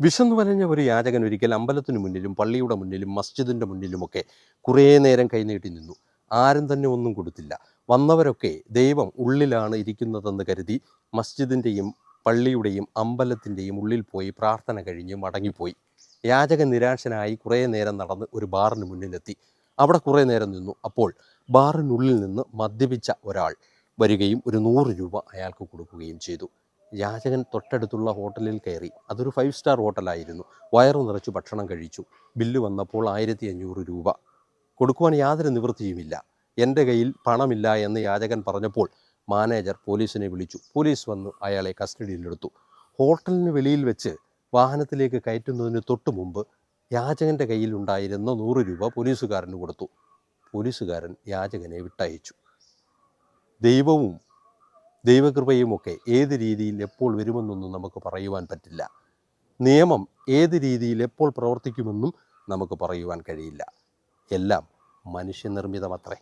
വിശന്നു വരഞ്ഞ ഒരു യാചകൻ ഒരിക്കൽ അമ്പലത്തിനു മുന്നിലും പള്ളിയുടെ മുന്നിലും മസ്ജിദിന്റെ മുന്നിലുമൊക്കെ കുറേ നേരം കൈനീട്ടി നിന്നു. ആരും തന്നെ ഒന്നും കൊടുത്തില്ല. വന്നവരൊക്കെ ദൈവം ഉള്ളിലാണ് ഇരിക്കുന്നതെന്ന് കരുതി മസ്ജിദിന്റെയും പള്ളിയുടെയും അമ്പലത്തിന്റെയും ഉള്ളിൽ പോയി പ്രാർത്ഥന കഴിഞ്ഞ് മടങ്ങിപ്പോയി. യാചകൻ നിരാശനായി കുറേ നേരം നടന്ന് ഒരു ബാറിന് മുന്നിലെത്തി. അവിടെ കുറേ നേരം നിന്നു. അപ്പോൾ ബാറിനുള്ളിൽ നിന്ന് മദ്യപിച്ച ഒരാൾ വരികയും ഒരു നൂറ് രൂപ അയാൾക്ക് കൊടുക്കുകയും ചെയ്തു. യാചകൻ തൊട്ടടുത്തുള്ള ഹോട്ടലിൽ കയറി. അതൊരു ഫൈവ് സ്റ്റാർ ഹോട്ടലായിരുന്നു. വയറു നിറച്ച് ഭക്ഷണം കഴിച്ചു. ബില്ല് വന്നപ്പോൾ ആയിരത്തി അഞ്ഞൂറ് രൂപ. കൊടുക്കുവാൻ യാതൊരു നിവൃത്തിയുമില്ല. എന്റെ കയ്യിൽ പണമില്ല എന്ന് യാചകൻ പറഞ്ഞപ്പോൾ മാനേജർ പോലീസിനെ വിളിച്ചു. പോലീസ് വന്ന് അയാളെ കസ്റ്റഡിയിലെടുത്തു. ഹോട്ടലിന് വെളിയിൽ വെച്ച് വാഹനത്തിലേക്ക് കയറ്റുന്നതിന് തൊട്ടു മുമ്പ് യാചകന്റെ കയ്യിലുണ്ടായിരുന്ന നൂറ് രൂപ പോലീസുകാരന് കൊടുത്തു. പോലീസുകാരൻ യാചകനെ വിട്ടയച്ചു. ദൈവവും ദൈവകൃപയുമൊക്കെ ഏത് രീതിയിൽ എപ്പോൾ വരുമെന്നൊന്നും നമുക്ക് പറയുവാൻ പറ്റില്ല. നിയമം ഏത് രീതിയിൽ എപ്പോൾ പ്രവർത്തിക്കുമെന്നും നമുക്ക് പറയുവാൻ കഴിയില്ല. എല്ലാം മനുഷ്യനിർമ്മിതമത്രേ.